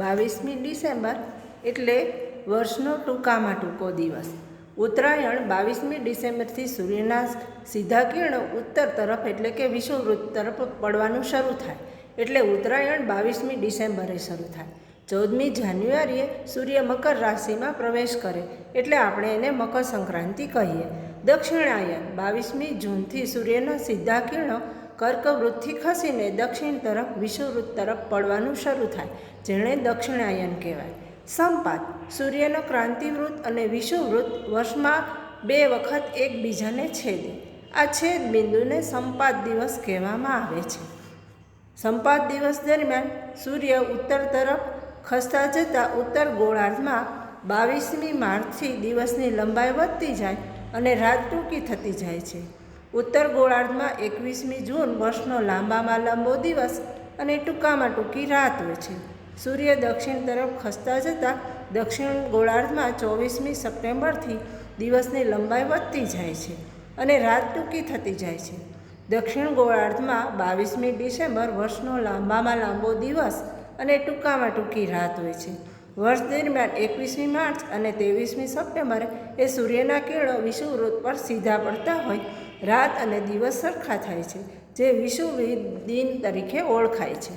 બાવીસમી ડિસેમ્બર એટલે વર્ષનો ટૂંકામાં ટૂંકો દિવસ. ઉત્તરાયણ બાવીસમી ડિસેમ્બરથી સૂર્યના સીધા કિરણો ઉત્તર તરફ એટલે કે વિષુવવૃત્ત તરફ પડવાનું શરૂ થાય. એટલે ઉત્તરાયણ બાવીસમી ડિસેમ્બરે શરૂ થાય. ચૌદમી જાન્યુઆરીએ સૂર્ય મકર રાશિમાં પ્રવેશ કરે એટલે આપણે એને મકર સંક્રાંતિ કહીએ. દક્ષિણાયન બાવીસમી જૂનથી સૂર્યના સીધા કિરણો કર્કવૃત્તથી ખસીને દક્ષિણ તરફ, વિષુવવૃત્ત તરફ પડવાનું શરૂ થાય જેણે દક્ષિણાયન કહેવાય. સંપાત, સૂર્યનો ક્રાંતિવૃત્ત અને વિષુવવૃત્ત વર્ષમાં બે વખત એકબીજાને છેદે. આ છેદ બિંદુને સંપાત દિવસ કહેવામાં આવે છે. સંપાત દિવસ દરમિયાન સૂર્ય ઉત્તર તરફ ખસતા જતાં ઉત્તર ગોળાર્ધમાં બાવીસમી માર્ચથી દિવસની લંબાઈ વધતી જાય અને રાત ટૂંકી થતી જાય છે. ઉત્તર ગોળાર્ધમાં એકવીસમી જૂન વર્ષનો લાંબામાં લાંબો દિવસ અને ટૂંકામાં ટૂંકી રાત હોય છે. સૂર્ય દક્ષિણ તરફ ખસતા જતાં દક્ષિણ ગોળાર્ધમાં ચોવીસમી સપ્ટેમ્બરથી દિવસની લંબાઈ વધતી જાય છે અને રાત ટૂંકી થતી જાય છે. દક્ષિણ ગોળાર્ધમાં બાવીસમી ડિસેમ્બર વર્ષનો લાંબામાં લાંબો દિવસ અને ટૂંકામાં ટૂંકી રાત હોય છે. વર્ષ દરમિયાન એકવીસમી માર્ચ અને ત્રેવીસમી સપ્ટેમ્બરે એ સૂર્યના કિરણો વિષુવવૃત્ત પર સીધા પડતા હોય રાત અને દિવસ સરખા થાય છે જે વિષુવ દિન તરીકે ઓળખાય છે.